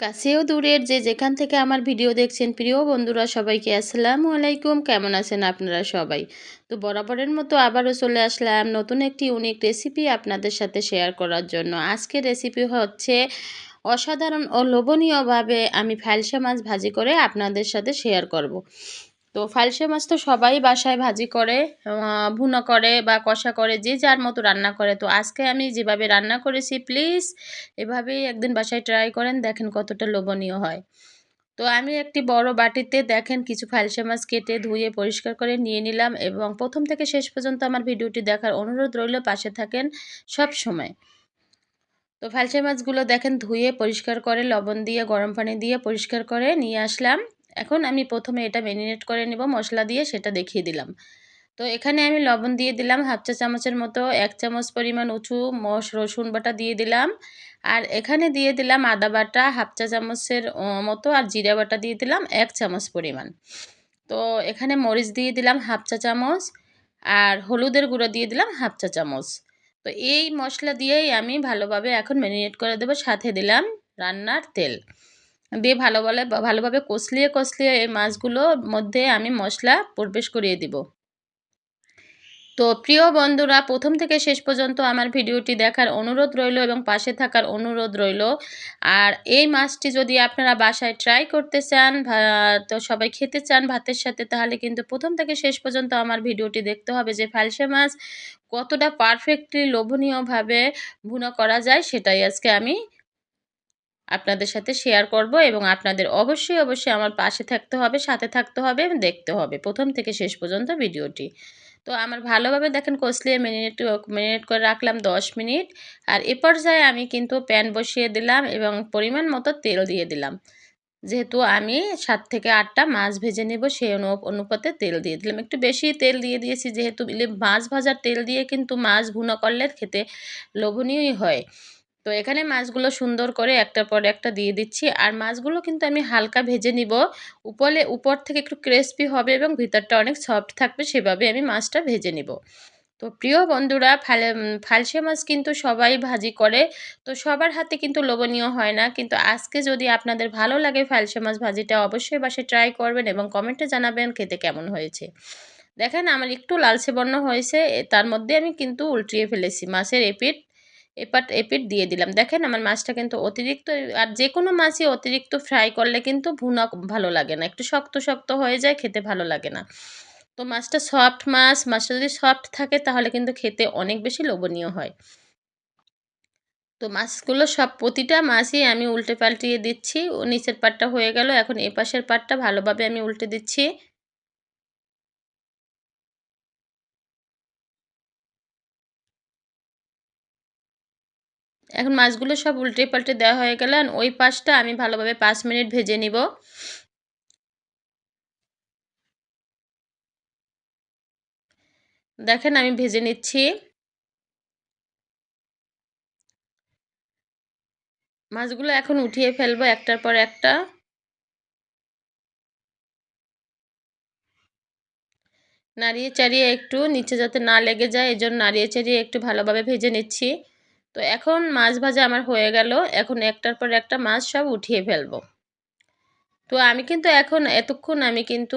কাছেও দূরের যে যেখান থেকে আমার ভিডিও দেখছেন, প্রিয় বন্ধুরা সবাইকে আসসালামু আলাইকুম। কেমন আছেন আপনারা সবাই? তো বরাবরের মতো আবারও চলে আসলাম নতুন একটি ইউনিক রেসিপি আপনাদের সাথে শেয়ার করার জন্য। আজকে রেসিপি হচ্ছে অসাধারণ ও লোভনীয়ভাবে আমি ফালসা মাছ ভাজি করে আপনাদের সাথে শেয়ার করব। তো ফালসে মাছ তো সবাই বাসায় ভাজি করে ভুনা করে বা কষা করে, যে যার মতো রান্না করে। তো আজকে আমি যেভাবে রান্না করেছি প্লিজ এভাবেই একদিন বাসায় ট্রাই করেন, দেখেন কতটা লোভনীয় হয়। তো আমি একটি বড় বাটিতে দেখেন কিছু ফালসে মাছ কেটে ধুয়ে পরিষ্কার করে নিয়ে নিলাম এবং প্রথম থেকে শেষ পর্যন্ত আমার ভিডিওটি দেখার অনুরোধ রইল, পাশে থাকেন সব সময়। তো ফালসে মাছগুলো দেখেন ধুয়ে পরিষ্কার করে, লবণ দিয়ে, গরম পানি দিয়ে পরিষ্কার করে নিয়ে আসলাম। এখন আমি প্রথমে এটা ম্যারিনেট করে নেব, মশলা দিয়ে সেটা দেখিয়ে দিলাম। তো এখানে আমি লবণ দিয়ে দিলাম হাফ চা চামচের মতো, এক চামচ পরিমাণ উঁচু মশ, রসুন বাটা দিয়ে দিলাম। আর এখানে দিয়ে দিলাম আদা বাটা হাফ চা চামচের মতো আর জিরা বাটা দিয়ে দিলাম এক চামচ পরিমাণ। তো এখানে মরিচ দিয়ে দিলাম হাফ চা চামচ আর হলুদের গুঁড়ো দিয়ে দিলাম হাফ চা চামচ। তো এই মশলা দিয়েই আমি ভালোভাবে এখন ম্যারিনেট করে দেবো, সাথে দিলাম রান্নার তেল। দিয়ে ভালো বলে, ভালোভাবে কষলিয়ে কষলিয়ে এই মাছগুলোর মধ্যে আমি মশলা প্রবেশ করিয়ে দিব। তো প্রিয় বন্ধুরা, প্রথম থেকে শেষ পর্যন্ত আমার ভিডিওটি দেখার অনুরোধ রইল এবং পাশে থাকার অনুরোধ রইল। আর এই মাছটি যদি আপনারা বাসায় ট্রাই করতে চান তো সবাই খেতে চান ভাতের সাথে, তাহলে কিন্তু প্রথম থেকে শেষ পর্যন্ত আমার ভিডিওটি দেখতে হবে যে ফালসে মাছ কতটা পারফেক্টলি লোভনীয়ভাবে ভুনো করা যায়, সেটাই আজকে আমি আপনাদের সাথে শেয়ার করব এবং আপনাদের অবশ্যই অবশ্যই আমার পাশে থাকতে হবে, সাথে থাকতে হবে এবং দেখতে হবে। প্রথম থেকে শেষ পর্যন্ত ভিডিওটি। তো আমার ভালোভাবে দেখেন কষলিয়ে মিনিট মিনিট করে রাখলাম দশ মিনিট। আর এ পর্যায়ে আমি কিন্তু প্যান বসিয়ে দিলাম এবং পরিমাণ মতো তেল দিয়ে দিলাম। যেহেতু আমি সাত থেকে আটটা মাছ ভেজে নেব সেই অনুপাতে তেল দিয়ে দিলাম। একটু বেশি তেল দিয়ে দিয়েছি, যেহেতু মাছ ভাজার তেল দিয়ে কিন্তু মাছ ভুনো করলে খেতে লোভনীয়ই হয়। তো এখানে মাছগুলো সুন্দর করে একটার পর একটা দিয়ে দিচ্ছি। আর মাছগুলো কিন্তু আমি হালকা ভেজে নিব। উপরে উপর থেকে একটু ক্রিসপি হবে এবং ভিতরটা অনেক সফট থাকবে সেভাবে আমি মাছটা ভেজে নিব। তো প্রিয় বন্ধুরা, ফালে ফালসে মাছ কিন্তু সবাই ভাজি করে। তো সবার হাতে কিন্তু লোভনীয় হয় না। কিন্তু আজকে যদি আপনাদের ভালো লাগে ফালসে মাছ ভাজিটা, অবশ্যই বাসে ট্রাই করবেন এবং কমেন্টে জানাবেন খেতে কেমন হয়েছে। দেখেন, আমার একটু লালচে বর্ণ হয়েছে। তার মধ্যে আমি কিন্তু উল্টিয়ে ফেলেছি। মাছের এপিট এপাট এপিট দিয়ে দিলাম। দেখেন আমার মাছটা কিন্তু অতিরিক্ত, আর যে কোনো মাছই অতিরিক্ত ফ্রাই করলে কিন্তু ভুনা ভালো লাগে না। একটু শক্ত শক্ত হয়ে যায়, খেতে ভালো লাগে না। তো মাছটা সফট মাছ, মাছটা যদি সফট থাকে তাহলে কিন্তু খেতে অনেক বেশি লোভনীয় হয়। তো মাছগুলো সব, প্রতিটা মাছই আমি উল্টে পাল্টিয়ে দিচ্ছি। ও নিচের পাটটা হয়ে গেল, এখন এ পাশের পাটটা ভালোভাবে আমি উল্টে দিচ্ছি। এখন মাছগুলো সব উল্টে পাল্টে দেওয়া হয়ে গেল ওই পাশটা আমি ভালোভাবে পাঁচ মিনিট ভেজে নিব। দেখেন আমি ভেজে নিচ্ছি। মাছগুলো এখন উঠিয়ে ফেলব একটার পর একটা। নাড়িয়ে চাড়িয়ে একটু, নিচে যাতে না লেগে যায়, এজন্য নাড়িয়ে চাড়িয়ে একটু ভালোভাবে ভেজে নিচ্ছি। তো এখন মাছ ভাজা আমার হয়ে গেল। এখন একটার পর একটা মাছ সব উঠিয়ে ফেলব। তো আমি কিন্তু এখন এতক্ষণ আমি কিন্তু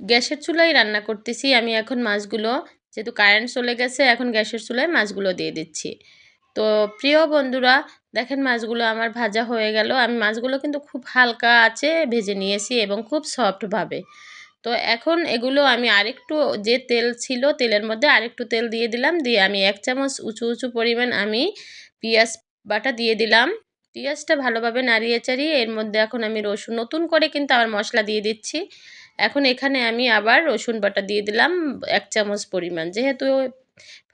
গ্যাসের চুলাই রান্না করতেছি। আমি এখন মাছগুলো, যেহেতু কারেন্ট চলে গেছে, এখন গ্যাসের চুলায় মাছগুলো দিয়ে দিচ্ছি। তো প্রিয় বন্ধুরা, দেখেন মাছগুলো আমার ভাজা হয়ে গেল। আমি মাছগুলো কিন্তু খুব হালকা আছে ভেজে নিয়েছি এবং খুব সফটভাবে তো এখন এগুলো আমি আরেকটু যে তেল ছিল তেলের মধ্যে আরেকটু তেল দিয়ে দিলাম। দিয়ে আমি এক চামচ উঁচু উঁচু পরিমাণ আমি পেঁয়াজ বাটা দিয়ে দিলাম। পেঁয়াজটা ভালোভাবে নাড়িয়ে চাড়িয়ে এর মধ্যে এখন আমি রসুন, নতুন করে কিন্তু আবার মশলা দিয়ে দিচ্ছি। এখন এখানে আমি আবার রসুন বাটা দিয়ে দিলাম এক চামচ পরিমাণ। যেহেতু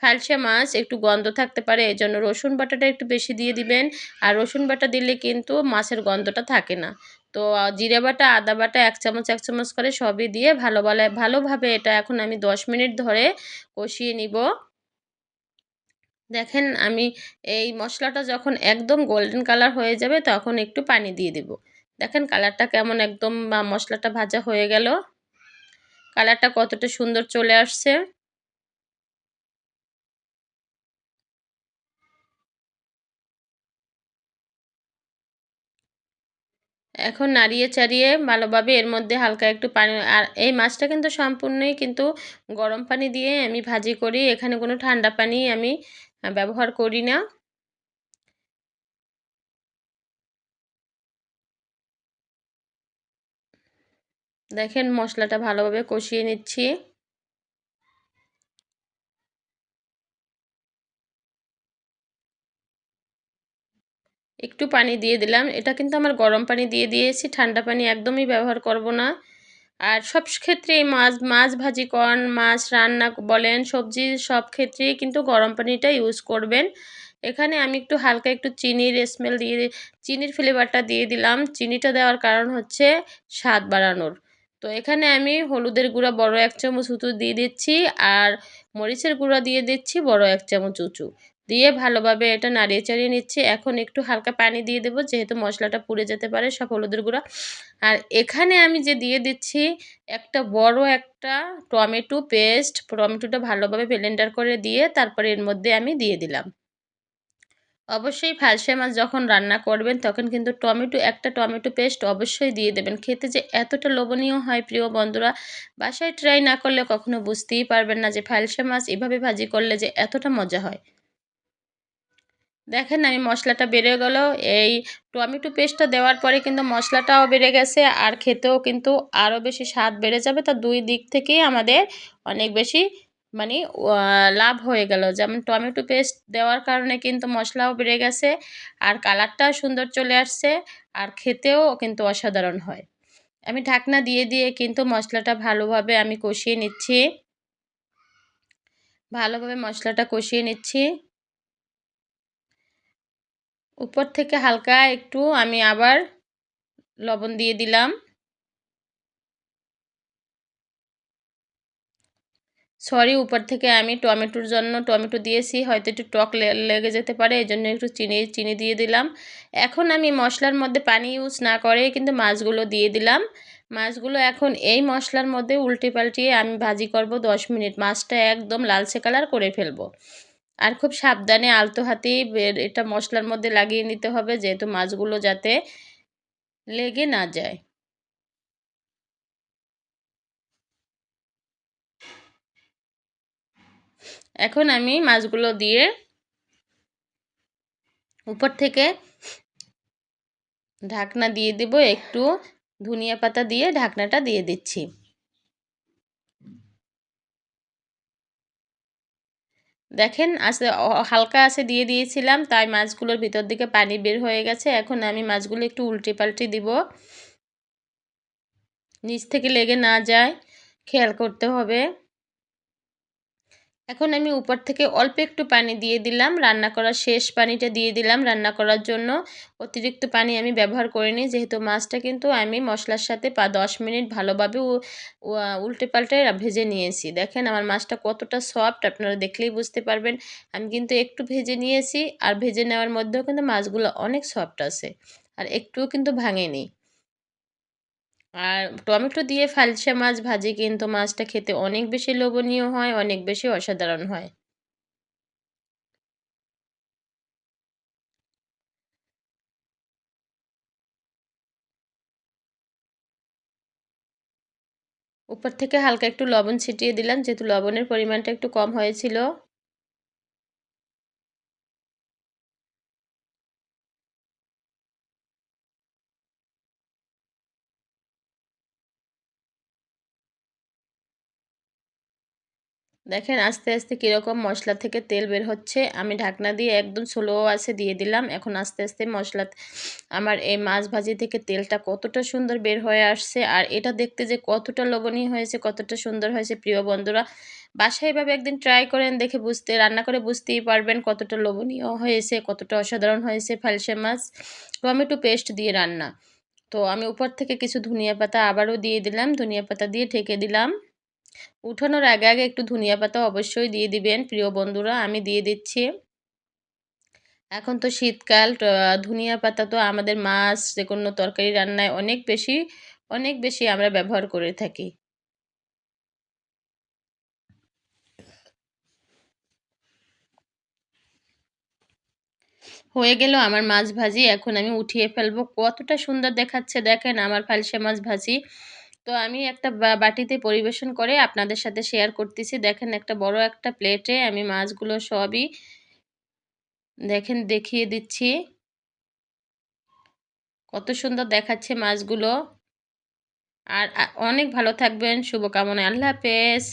ফালসা মাছ, একটু গন্ধ থাকতে পারে এই জন্য রসুন বাটাটা একটু বেশি দিয়ে দিবেন। আর রসুন বাটা দিলে কিন্তু মাছের গন্ধটা থাকে না। তো জিরে বাটা, আদা বাটা এক চামচ এক চামচ করে সবই দিয়ে ভালো ভালো ভালোভাবে এটা এখন আমি দশ মিনিট ধরে কষিয়ে নিব। দেখেন আমি এই মশলাটা যখন একদম গোল্ডেন কালার হয়ে যাবে তখন একটু পানি দিয়ে দেব। দেখেন কালারটা কেমন একদম মশলাটা ভাজা হয়ে গেল। কালারটা কতটা সুন্দর চলে আসছে। এখন নাড়িয়ে চাড়িয়ে ভালোভাবে এর মধ্যে হালকা একটু পানি, আর এই মাছটা কিন্তু সম্পূর্ণই কিন্তু গরম পানি দিয়ে আমি ভাজি করি। এখানে কোনো ঠান্ডা পানি আমি ব্যবহার করি না। দেখেন মশলাটা ভালোভাবে কষিয়ে নিচ্ছি। একটু পানি দিয়ে দিলাম। এটা কিন্তু আমার গরম পানি দিয়ে দিয়েছি। ঠান্ডা পানি একদমই ব্যবহার করব না। আর সব ক্ষেত্রে মাছ মাছ ভাজি কন মাছ রান্না বলেন, সবজি সব ক্ষেত্রেই কিন্তু গরম পানিটা ইউজ করবেন। এখানে আমি একটু হালকা একটু চিনির স্মেল দিয়ে চিনির ফ্লেভারটা দিয়ে দিলাম। চিনিটা দেওয়ার কারণ হচ্ছে স্বাদ বাড়ানোর। তো এখানে আমি হলুদের গুঁড়া বড় এক চামচ উঁচু দিয়ে দিচ্ছি আর মরিচের গুঁড়া দিয়ে দিচ্ছি বড় এক চামচ উঁচু। দিয়ে ভালোভাবে এটা নাড়িয়ে চাড়িয়ে নিচ্ছি। এখন একটু হালকা পানি দিয়ে দেবো যেহেতু মশলাটা পুড়ে যেতে পারে সব হলুদের গুঁড়া। আর এখানে আমি যে দিয়ে দিচ্ছি একটা বড় একটা টমেটো পেস্ট, টমেটোটা ভালোভাবে ব্লেন্ডার করে দিয়ে তারপরে এর মধ্যে আমি দিয়ে দিলাম। অবশ্যই ফালসে মাছ যখন রান্না করবেন তখন কিন্তু টমেটো, একটা টমেটো পেস্ট অবশ্যই দিয়ে দেবেন। খেতে যে এতটা লোভনীয় হয় প্রিয় বন্ধুরা, বাসায় ট্রাই না করলে কখনো বুঝতেই পারবেন না যে ফালসে মাছ এভাবে ভাজি করলে যে এতটা মজা হয়। দেখেন আমি মশলাটা বেড়ে গেল। এই টমেটো পেস্টটা দেওয়ার পরে কিন্তু মশলাটাও বেড়ে গেছে আর খেতেও কিন্তু আরও বেশি স্বাদ বেড়ে যাবে। তা দুই দিক থেকেই আমাদের অনেক বেশি মানে লাভ হয়ে গেল। যেমন টমেটো পেস্ট দেওয়ার কারণে কিন্তু মশলাও বেড়ে গেছে আর কালারটাও সুন্দর চলে আসছে আর খেতেও কিন্তু অসাধারণ হয়। আমি ঢাকনা দিয়ে দিয়ে কিন্তু মশলাটা ভালোভাবে আমি কষিয়ে নিচ্ছি। ভালোভাবে মশলাটা কষিয়ে নিচ্ছি। উপর থেকে হালকা একটু আমি আবার লবণ দিয়ে দিলাম। সরি উপর থেকে আমি টমেটোর জন্য, টমেটো দিয়েছি, হয়তো একটু টক লেগে যেতে পারে এই জন্য একটু চিনি চিনি দিয়ে দিলাম। এখন আমি মশলার মধ্যে পানি ইউজ না করে কিন্তু মাছগুলো দিয়ে দিলাম। মাছগুলো এখন এই মশলার মধ্যে উল্টে পাল্টিয়ে আমি ভাজি করব দশ মিনিট। মাছটা একদম লালচে কালার করে ফেলব। আর খুব সাবধানে আলতো হাতেই এটা মশলার মধ্যে লাগিয়ে নিতে হবে যেহেতু মাছগুলো যাতে লেগে না যায়। এখন আমি মাছগুলো দিয়ে উপর থেকে ঢাকনা দিয়ে দিব, একটু ধনিয়া পাতা দিয়ে ঢাকনাটা দিয়ে দিচ্ছি। দেখেন আসলে হালকা আছে দিয়ে দিয়েছিলাম, তাই মাছগুলোর ভিতর দিকে পানি বের হয়ে গেছে। এখন আমি মাছগুলো একটু উল্টে পাল্টে দিব। নিচ থেকে লেগে না যায়, খেয়াল করতে হবে। এখন আমি উপর থেকে অল্প একটু পানি দিয়ে দিলাম, রান্না করার শেষ পানিটা দিয়ে দিলাম। রান্না করার জন্য অতিরিক্ত পানি আমি ব্যবহার করিনি, যেহেতু মাছটা কিন্তু আমি মশলার সাথে পা দশ মিনিট ভালোভাবে উল্টে পাল্টে ভেজে নিয়েছি। দেখেন আমার মাছটা কতটা সফট, আপনারা দেখলেই বুঝতে পারবেন। আমি কিন্তু একটু ভেজে নিয়েছি, আর ভেজে নেওয়ার মধ্যেও কিন্তু মাছগুলো অনেক সফট আছে, আর একটুও কিন্তু ভাঙেনি। আর টমেটো দিয়ে ফালসা মাছ ভাজি কিন্তু মাছটা খেতে অনেক বেশি লোভনীয় হয়, অনেক বেশি অসাধারণ হয়। উপর থেকে হালকা একটু লবণ ছিটিয়ে দিলাম, যেহেতু লবণের পরিমাণটা একটু কম হয়েছিল। দেখেন আস্তে আস্তে কীরকম মশলা থেকে তেল বের হচ্ছে। আমি ঢাকনা দিয়ে একদম স্লো আছে দিয়ে দিলাম। এখন আস্তে আস্তে মশলা, আমার এই মাছ ভাজি থেকে তেলটা কতটা সুন্দর বের হয়ে আসছে আর এটা দেখতে যে কতটা লবণীয় হয়েছে, কতটা সুন্দর হয়েছে, প্রিয় বন্ধুরা। বাসায় এভাবে একদিন ট্রাই করেন দেখে বুঝতে, রান্না করে বুঝতেই পারবেন কতটা লোভনীয় হয়েছে, কতটা অসাধারণ হয়েছে ফালসে মাছ। টমেটো পেস্ট দিয়ে রান্না। তো আমি উপর থেকে কিছু ধনিয়া পাতা আবারও দিয়ে দিলাম, ধনিয়া পাতা দিয়ে ঢেকে দিলাম। উঠানোর আগে আগে একটু ধনিয়া পাতা অবশ্যই দিয়ে দিবেন, প্রিয় বন্ধুরা, আমি দিয়ে দিচ্ছি। এখন তো শীতকাল ধনিয়া পাতা তো আমাদের মাছ যে কোনো তরকারি রান্নায় অনেক বেশি অনেক বেশি আমরা ব্যবহার করে থাকি। হয়ে গেল আমার মাছ ভাজি। এখন আমি উঠিয়ে ফেলব। কতটা সুন্দর দেখাচ্ছে, দেখেন আমার ফালসা মাছ ভাজি। তো আমি একটা বাটিতে পরিবেশন করে আপনাদের সাথে শেয়ার করতেছি। দেখেন একটা বড় একটা প্লেটে আমি মাছগুলো সবই দেখেন দেখিয়ে দিচ্ছি। কত সুন্দর দেখাচ্ছে মাছগুলো। আর অনেক ভালো থাকবেন। শুভকামনা। আল্লাহ হাফেজ।